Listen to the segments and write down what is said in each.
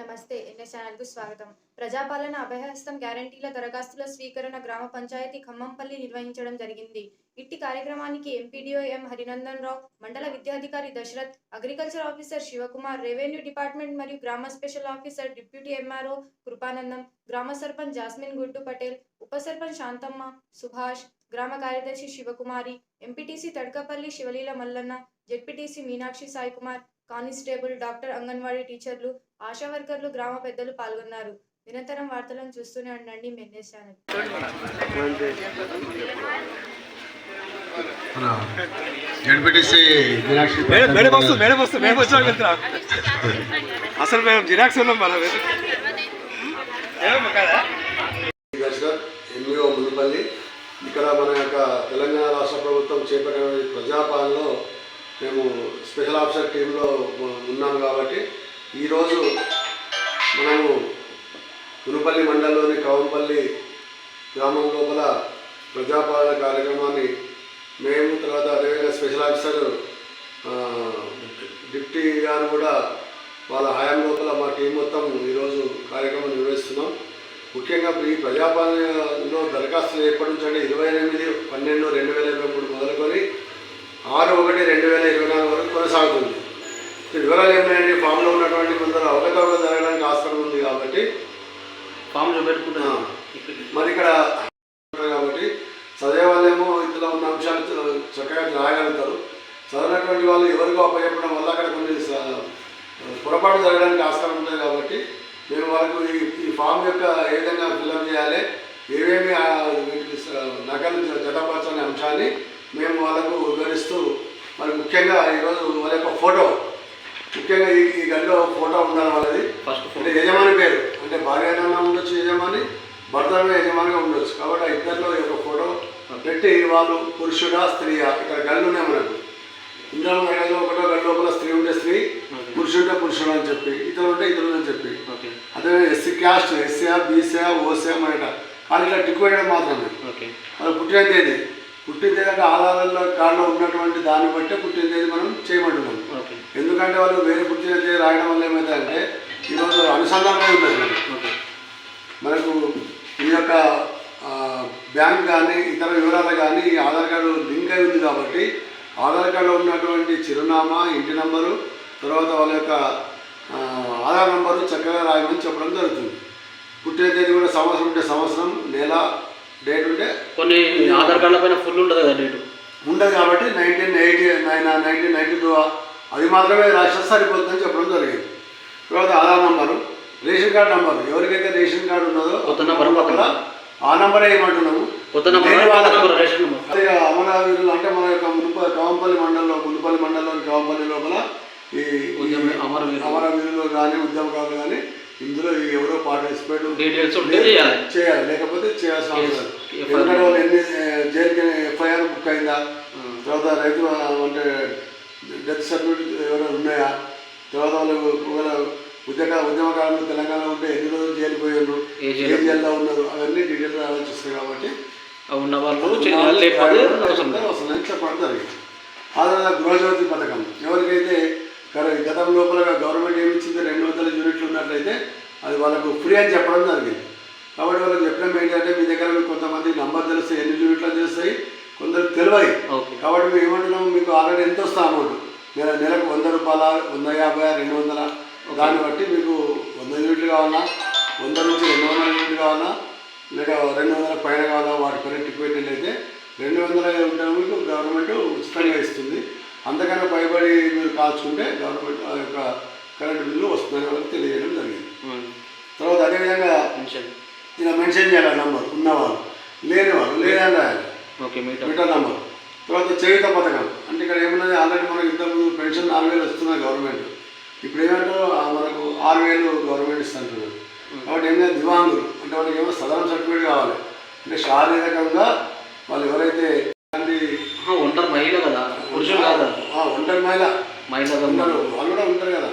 నమస్తే ఎన్ఎస్ ఛానల్కు స్వాగతం. ప్రజాపాలన అభయహస్తం గ్యారంటీల దరఖాస్తుల స్వీకరణ గ్రామ పంచాయతీ ఖమ్మంపల్లి నిర్వహించడం జరిగింది. ఇట్టి కార్యక్రమానికి ఎంపీడీఓ ఎం హరినందన్ రావు మండల విద్యాధికారి Dasarath agriculture officer Sivakumar revenue department మరియు గ్రామ special officer deputy MRO Krupanandam గ్రామ సర్పంచ్ జాస్మిన్ గుడ్డు పటేల్ ఉప సర్పంచ్ శాంతమ్మ సుభాష్ గ్రామ కార్యదర్శి Sivakumari MPTC Tadakapalli Sivaleela Mallanna ZPTC Meenakshi Sai Kumar constable doctor anganwadi టీచర్లు ఆశా వర్కర్లు గ్రామ పెద్దలు పాల్గొన్నారు. నిరంతరం వార్తలను చూస్తూనే ఉండండి మెన్నేస్ ఛానల్ అసలు మేము జిరాక్స్ ఉన్నాం మనం ఎంఈఓ మునిపల్లి. ఇక్కడ మన యొక్క తెలంగాణ రాష్ట్ర ప్రభుత్వం చేపట్టిన ప్రజాపాలనలో మేము స్పెషల్ ఆఫీసర్ టీంలో ఉన్నాం కాబట్టి ఈరోజు మనము మునుపల్లి మండలంలోని కవంపల్లి గ్రామం లోపల ప్రజాపాలన కార్యక్రమాన్ని మేము తర్వాత అదేవిధంగా స్పెషల్ ఆఫీసర్ డిప్టీ గారు కూడా వాళ్ళ హయాం లోపల మా టీం మొత్తం ఈరోజు కార్యక్రమం నిర్వహిస్తున్నాం. ముఖ్యంగా ఈ ప్రజాపాలనలో దరఖాస్తులు ఎప్పటి నుంచి అంటే ఇరవై ఎనిమిది పన్నెండు రెండు వేల ఇరవై మూడు మొదలుకొని ఆరు ఒకటి రెండు వేల ఇరవై నాలుగు కొనసాగుతుంది. వివరాలు ఏమైనా ఫామ్లో ఉన్నటువంటి కొందరు అవకతవకలు జరగడానికి ఆస్కారం ఉంది కాబట్టి ఫామ్ చూపెట్టుకుంటున్నా మరి ఇక్కడ కాబట్టి చదివే వాళ్ళేమో ఇందులో ఉన్న అంశాలు చక్కగా రాయగలుగుతారు. చదివినటువంటి వాళ్ళు ఎవరికో అప్పచెప్పడం వల్ల అక్కడ కొన్ని పొరపాటు జరగడానికి ఆస్కారం ఉంటుంది కాబట్టి మేము వాళ్ళకు ఈ ఈ ఫామ్ యొక్క ఏ విధంగా ఫిల్అప్ చేయాలి ఏమేమి నకలు జతపరచని అంశాన్ని మేము వాళ్ళకు వివరిస్తూ మరి ముఖ్యంగా ఈరోజు వాళ్ళ యొక్క ఫోటో. ముఖ్యంగా ఈ ఈ గదిలో ఫోటో ఉండాలి వాళ్ళది. ఫస్ట్ అంటే యజమాని పేరు. అంటే భార్య ఉండొచ్చు యజమాని భర్త యజమానిగా ఉండొచ్చు. కాబట్టి ఆ ఇద్దరిలో ఈ యొక్క ఫోటో పెట్టి వాళ్ళు పురుషుడా స్త్రీయా? ఇక్కడ గళ్ళు ఉన్నాయి మనకు. ఇందులో గడిలో ఒకటో గడి లోపల స్త్రీ ఉంటే స్త్రీ పురుషుంటే పురుషుడు అని చెప్పి ఇతరులు ఉంటే ఇతరులు అని చెప్పి. అదే ఎస్సీ క్యాస్ట్ ఎస్సీఆ బీసీఆ ఓసీఆ మాట కానీ ఇట్లా టిక్ వేయడం మాత్రమే. మన పుట్టిన తేదీ. పుట్టిన తేదీ అంటే ఆధారాల్లో కార్డులో ఉన్నటువంటి దాన్ని బట్టే పుట్టిన తేదీ మనం చేయమంటున్నాం. ఎందుకంటే వాళ్ళు వేరే పుట్టిన తేదీ రాయడం వల్ల ఏమవుతుందంటే ఈరోజు అనుసంధానమే ఉన్నది. మనకి. ఈ యొక్క బ్యాంక్ కానీ ఇతర వివరాలు కానీ ఈ ఆధార్ కార్డు లింక్ అయి ఉంది కాబట్టి ఆధార్ కార్డులో ఉన్నటువంటి చిరునామా ఇంటి నంబరు తర్వాత వాళ్ళ యొక్క ఆధార్ నంబరు చక్కగా రాయమని చెప్పడం జరుగుతుంది. పుట్టిన తేదీ కూడా సంవత్సరం ఉంటే సంవత్సరం నెల డేట్ ఉంటే కొన్ని ఆధార్ కార్డుల పైన ఫుల్ ఉంటుంది కదా డేటు ఉండదు కాబట్టి nineteen eighty nine nineteen ninety two అది మాత్రమే రాష్ట్ర సరిపోతుందని చెప్పడం జరిగింది. తర్వాత Aadhaar number ration card number. ఎవరికైతే రేషన్ కార్డు ఉన్నదో కొత్త నంబరు, లోపల ఆ నంబరే ఏమంటున్నాము కొత్త అమరావతిలో అంటే మన యొక్క మునుప కావంపల్లి మండలంలో మునుపల్లి మండలంలోని కావంపల్లి లోపల ఈ అమరవీరులు. అమరవీరులు కానీ ఉద్యమకారులు కానీ ఇందులో ఎవరో పార్టిసిపేట్ డీటెయిల్స్ చేయాలి. చేయాలి. లేకపోతే చేయాల్సిన అవసరం. ఎందుకంటే వాళ్ళు ఎన్ని జైలుకి ఎఫ్ఐఆర్ బుక్ అయిందా? తర్వాత రైతు అంటే డెత్ సర్టిఫికేట్ ఎవరైనా ఉన్నాయా? తర్వాత వాళ్ళు ఒకవేళ ఉద్యమ ఉద్యమకాలంలో తెలంగాణ ఉంటే ఎన్ని రోజులు జైలుకి పోయారు ఏ జైలు? జైల్లో ఉన్నారు? అవన్నీ డీటెయిల్ రావాల్సి వస్తాయి కాబట్టి ఉన్న వాళ్ళు. వస్తుందని చెప్పడం జరిగింది ఆధార గృహజ్యోతి పథకం. ఎవరికైతే గత- లోపల గవర్నమెంట్ ఏమి ఇచ్చింది రెండు వందల యూనిట్లు ఉన్నట్లయితే అది వాళ్ళకు ఫ్రీ అని చెప్పడం జరిగింది. కాబట్టి వాళ్ళకి చెప్పడం ఏంటంటే మీ దగ్గర మీకు కొంతమంది నంబర్ తెలుస్తాయి ఎన్ని యూనిట్లు తెలుస్తాయి కొందరు తెలియదు ఓకే. కాబట్టి మేము ఏమంటున్నాము మీకు ఆల్రెడీ ఎంత వస్తా అమౌంట్ నెల నెలకు వంద రూపాయల వంద యాభై రెండు వందల? దాన్ని బట్టి మీకు వంద యూనిట్లు కావాలా? వంద నుంచి రెండు వందల యూనిట్లు కావాలా? లేక రెండు వందల పైన కావాలా? వాటి పైన టికెట్ అయితే రెండు వందల ఉంటే మీకు గవర్నమెంట్ ఉచితంగా ఇస్తుంది. అంతకన్నా పైబడి మీరు కాల్చుకుంటే గవర్నమెంట్ ఆ యొక్క కరెంట్ బిల్లు వస్తుందని వాళ్ళకి తెలియజేయడం జరిగింది. తర్వాత అదేవిధంగా మెన్షన్ ఇలా మెన్షన్ చేయాలి నంబర్ ఉన్నవాళ్ళు లేని వాళ్ళు లేదని రాయాలి ఓకే మీటర్ మీటర్ నంబర్ తర్వాత చేయుత పథకం. అంటే ఇక్కడ ఏమున్నది? ఆల్రెడీ మనకి ఇంతకుముందు పెన్షన్ నాలుగు వేలు వస్తున్నది గవర్నమెంట్. ఇప్పుడు ఏమంటారు? మనకు ఆరు వేలు గవర్నమెంట్ ఇస్తుంటున్నారు. కాబట్టి ఏమైనా దివాంగులు. అంటే వాళ్ళకి ఏమో సదరం సర్టిఫికేట్ కావాలి. అంటే శారీరకంగా వాళ్ళు ఎవరైతే ఒంటరి మహిళ కదా. పురుషులు కాదా. ఒంటరి మహిళ. మహిళ ఉన్నారు. వాళ్ళు కూడా ఉంటారు కదా.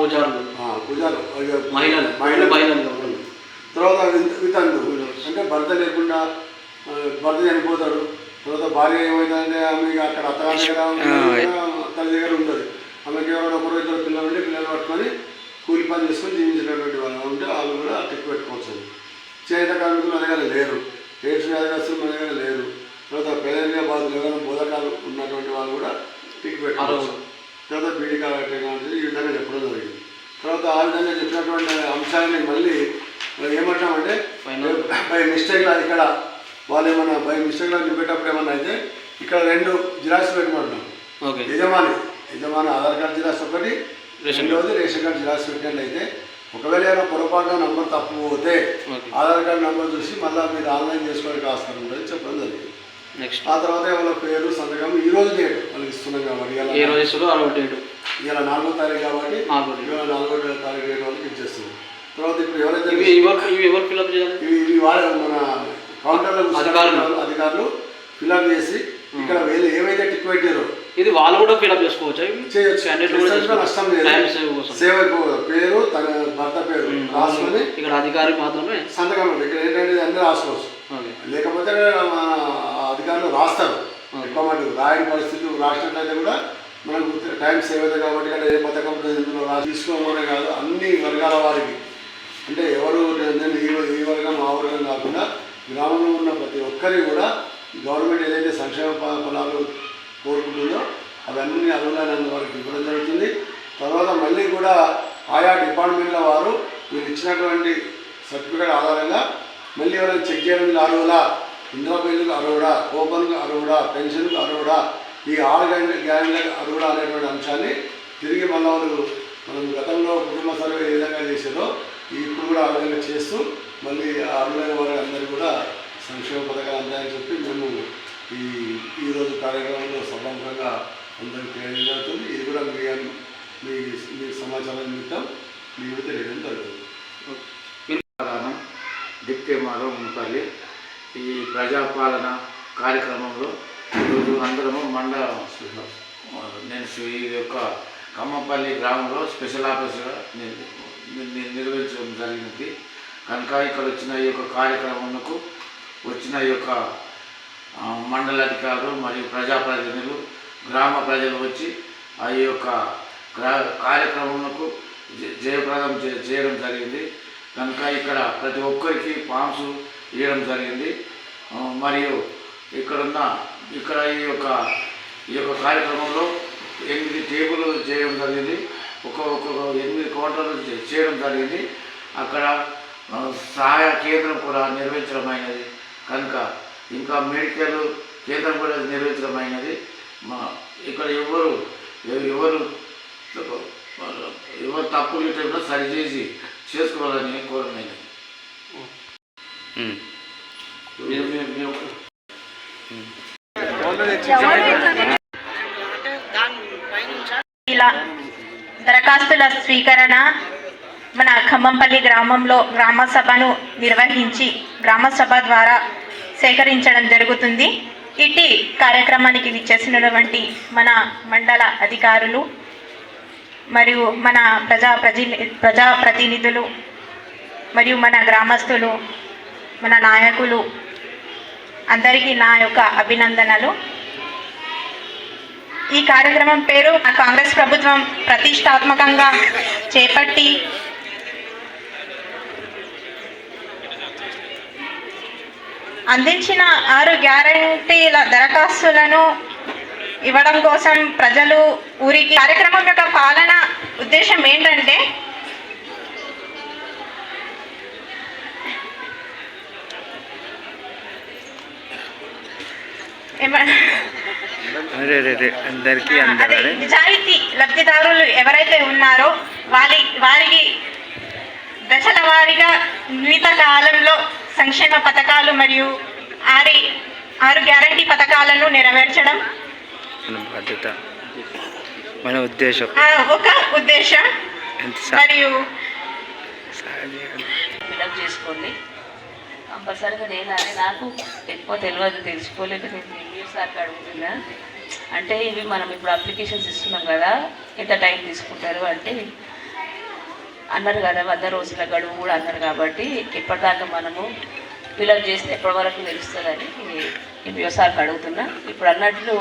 పూజారులు. మహిళలు మహిళలు. మహిళలు తర్వాత విత- వితంతు అంటే భర్త లేకుండా భర్త చనిపోతాడు. తర్వాత భార్య ఏమైందంటే ఆమె అక్కడ అత్తగారి దగ్గర ఉంటుంది, తల్లి దగ్గర ఉంటుంది ఆమెకి ఎవరైనా ఒకరు ఇద్దరు చేసుకొని జీవించినటువంటి వాళ్ళు ఉంటే వాళ్ళు కూడా టిక్ పెట్టుకోవచ్చు చేత కార్మికులు మన దగ్గర లేరు. ఎయిడ్స్ వ్యాధిగ్రస్తులు మన దగ్గర లేరు. తర్వాత పేదరిక బాధలు ఎవరైనా బోధకాలు ఉన్నటువంటి వాళ్ళు కూడా టిక్ పెట్టుకోవచ్చు. తర్వాత బీడీ టెక్నాలజీ ఈ విధంగా చెప్పడం జరిగింది. తర్వాత ఆ విధంగా చెప్పినటువంటి అంశాన్ని మళ్ళీ ఏమంటామంటే బై మిస్టేక్లో ఇక్కడ వాళ్ళు ఏమన్నా బై మిస్టేక్లో నింపేటప్పుడు ఏమన్నా అయితే ఇక్కడ రెండు జిరాక్స్ పెట్టమంటున్నాం ఓకే. యజమాని యజమాని ఆధార్ కార్డు జిరాక్స్ ఒకటి రెండవది రేషన్ కార్డు జిరాక్స్ పెట్టినట్లయితే ఒకవేళ ఏమైనా పొరపాటున నంబర్ తప్పు పోతే ఆధార్ కార్డు నంబర్ చూసి మళ్ళీ మీరు ఆన్లైన్ చేసుకోవడానికి ఆస్కారం ఉంటుంది చెప్పడం జరిగింది. నెక్స్ట్ ఆ తర్వాత వాళ్ళ పేరు సంతకం ఈ రోజు డేట్ వాళ్ళకి ఇస్తున్నాం కాబట్టి ఏ రోజు ఇస్తుందో ఆ రోజు డేటు. ఇవాళ నాలుగో తారీఖు కాబట్టి. ఇవాళ నాలుగో తారీఖు డేట్ వాళ్ళకి ఇచ్చేస్తున్నాం తర్వాత ఇప్పుడు ఎవరైతే ఇవి ఎవరు ఎవరు ఫిల్అప్ చేయాలి? ఇవి ఇవి వాళ్ళ మన కౌంటర్లో అధికారులు. అధికారులు ఫిల్అప్ చేసి ఇక్కడ వీళ్ళు ఏవైతే టిక్ పెట్టారో ఇది వాళ్ళు కూడా ఫిల్అప్ చేసుకోవచ్చా? చేయొచ్చు. నష్టం లేదు. సేవ్ పేరు తన భర్త పేరు రాసుకొని ఇక్కడ అధికారి మాత్రమే సంతకం ఇక్కడ ఏంటంటే అందరూ రాసుకోవచ్చు. లేకపోతే అధికారులు రాస్తారు. ఎక్కువ మటుకు రాయని పరిస్థితి రాసినట్లయితే కూడా మనకు టైం సేవ్ అవుతుంది కాబట్టి ఇక్కడ ఏ పథకం ఇందులో తీసుకోమనే కాదు అన్ని వర్గాల వారికి. అంటే ఎవరు నేను ఈ ఈ వర్గం ఆ వర్గం కాకుండా గ్రామంలో ఉన్న ప్రతి ఒక్కరికి కూడా గవర్నమెంట్ ఏదైతే సంక్షేమ ఫలాలు కోరుకుంటుందో అవన్నీ అర్హులైనందు వారికి ఇవ్వడం జరుగుతుంది. తర్వాత మళ్ళీ కూడా ఆయా డిపార్ట్మెంట్ల వారు వీళ్ళు ఇచ్చినటువంటి సర్టిఫికేట్ ఆధారంగా మళ్ళీ ఎవరైనా చెక్ చేయడం అర్హులా? ఇందిరా పెళ్ళికి అర్హుడా ఓపెన్కి అర్హుడా పెన్షన్కి అర్హుడా ఈ ఆరు గంట గ్యారెంటీలకు అర్హుడా అనేటువంటి అంశాన్ని తిరిగి మళ్ళీ మనం గతంలో కుటుంబ సర్వే ఏ విధంగా చేశారో ఇప్పుడు కూడా ఆ విధంగా చేస్తూ మళ్ళీ ఆ అర్హులైన వారి అందరూ కూడా సంక్షేమ పథకాలు అందాయని చెప్పి మేము ఈ ఈరోజు కార్యక్రమంలో సమగ్రంగా అందరికీ తెలియజేయడం ఇది కూడా మీ మీ మీ సమాచారం నిమిత్తం మీకు తెలియడం జరుగుతుంది. ఈ ప్రజాపాలన కార్యక్రమంలో ఈరోజు అందరము మండల నేను ఈ యొక్క కమ్మపల్లి గ్రామంలో స్పెషల్ ఆఫీసుగా నిర్వహించడం జరిగింది. కనుక ఇక్కడ వచ్చిన ఈ యొక్క కార్యక్రమంకు వచ్చిన ఈ యొక్క మండలాధికారులు మండల అధికారులు మరియు ప్రజాప్రతినిధులు గ్రామ ప్రజలు వచ్చి ఆ యొక్క గ్రా కార్యక్రమంకు జ- జయప్రదం చేయడం జరిగింది. కనుక ఇక్కడ ప్రతి ఒక్కరికి ఫామ్స్ ఇవ్వడం జరిగింది. మరియు ఇక్కడున్న ఇక్కడ ఈ యొక్క ఈ యొక్క కార్యక్రమంలో ఎనిమిది టేబుల్ చేయడం జరిగింది. ఒక ఒక్కొక్క ఎనిమిది కౌంటర్లు చేయడం జరిగింది. అక్కడ సహాయ కేంద్రం కూడా నిర్వహించడం అయినది కనుక ఇంకా మెడికల్ కేంద్రం కూడా నిర్వహించడం అయినది మా ఇక్కడ ఎవరు ఎవరు ఎవరు తప్పు గిట్ట సరిచేసి చేసుకోవాలని కోరమైనది. ఇలా దరఖాస్తుల స్వీకరణ మన ఖమ్మంపల్లి గ్రామంలో గ్రామ సభను నిర్వహించి గ్రామ సభ ద్వారా సేకరించడం జరుగుతుంది. ఇట్టి కార్యక్రమానికి విచ్చేసినటువంటి మన మండల అధికారులు మరియు మన ప్రజా ప్రజా ప్రజాప్రతినిధులు మరియు మన గ్రామస్తులు మన నాయకులు. అందరికీ నా యొక్క అభినందనలు. ఈ కార్యక్రమం పేరు కాంగ్రెస్ ప్రభుత్వం ప్రతిష్టాత్మకంగా చేపట్టి అందించిన ఆరు గ్యారంటీల దరఖాస్తులను ఇవ్వడం కోసం ప్రజలు ఊరికి. కార్యక్రమం యొక్క పాలన ఉద్దేశం ఏంటంటే ఏమ- అదే అదే అదే అందరికీ నిజాయితీ లబ్ధిదారులు ఎవరైతే ఉన్నారో వారి వారికి దశల వారీగా మిగతా కాలంలో సంక్షేమ పథకాలు మరియు ఆరి ఆరు గ్యారంటీ పథకాలను నెరవేర్చడం. మన బాధ్యత మన ఉద్దేశం. ఆ, ఒక ఉద్దేశం. మరియు చేసుకోండి. కంపల్సరీగా నేను నాకు ఎక్కువ తెలియదు తెలుసుకోలేక నేను. సార్కి అడుగుతున్నా అంటే ఇవి మనం ఇప్పుడు అప్లికేషన్స్ ఇస్తున్నాం కదా ఎంత టైం తీసుకుంటారు అంటే అన్నారు కదా వంద రోజుల గడువు కూడా అన్నారు కాబట్టి ఇప్పటిదాకా మనము ఫిలప్ చేస్తే ఎప్పటి వరకు తెలుస్తుందని ఎంబీఓ సార్కి అడుగుతున్నా. ఇప్పుడు అన్నట్లు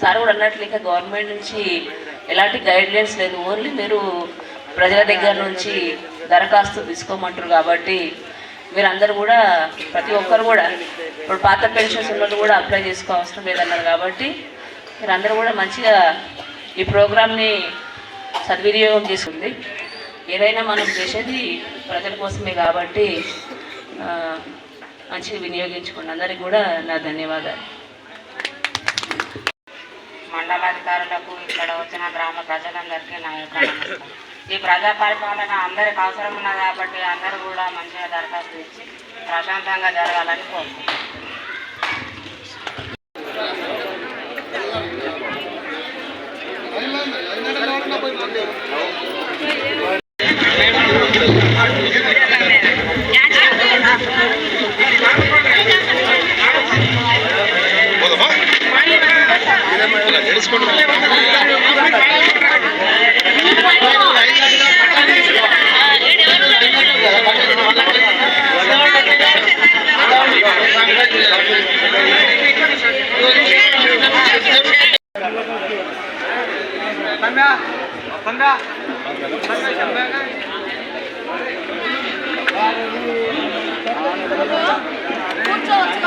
సార్ కూడా అన్నట్లు ఇంకా గవర్నమెంట్ నుంచి ఎలాంటి గైడ్లైన్స్ లేదు. ఓన్లీ మీరు ప్రజల దగ్గర నుంచి దరఖాస్తు తీసుకోమంటారు కాబట్టి మీరందరూ కూడా ప్రతి ఒక్కరు కూడా ఇప్పుడు పాత పెన్షన్స్ ఉన్నది కూడా అప్లై చేసుకో అవసరం లేదన్నారు కాబట్టి మీరందరూ కూడా మంచిగా ఈ ప్రోగ్రామ్ని సద్వినియోగం చేసుకుంది. ఏదైనా మనం చేసేది ప్రజల కోసమే కాబట్టి మంచిగా వినియోగించుకోండి. అందరికీ కూడా నా ధన్యవాదాలు. మండలాధికారులకు ఇక్కడ వచ్చిన గ్రామ ప్రజలందరికీ నా యొక్క నమస్కారం. ఈ ప్రజా పరిపాలన అందరికి అవసరం ఉన్నది కాబట్టి అందరూ కూడా మంచిగా దరఖాస్తు ఇచ్చి ప్రశాంతంగా జరగాలని కోరుకుంటున్నాను. కూర్చోవచ్చు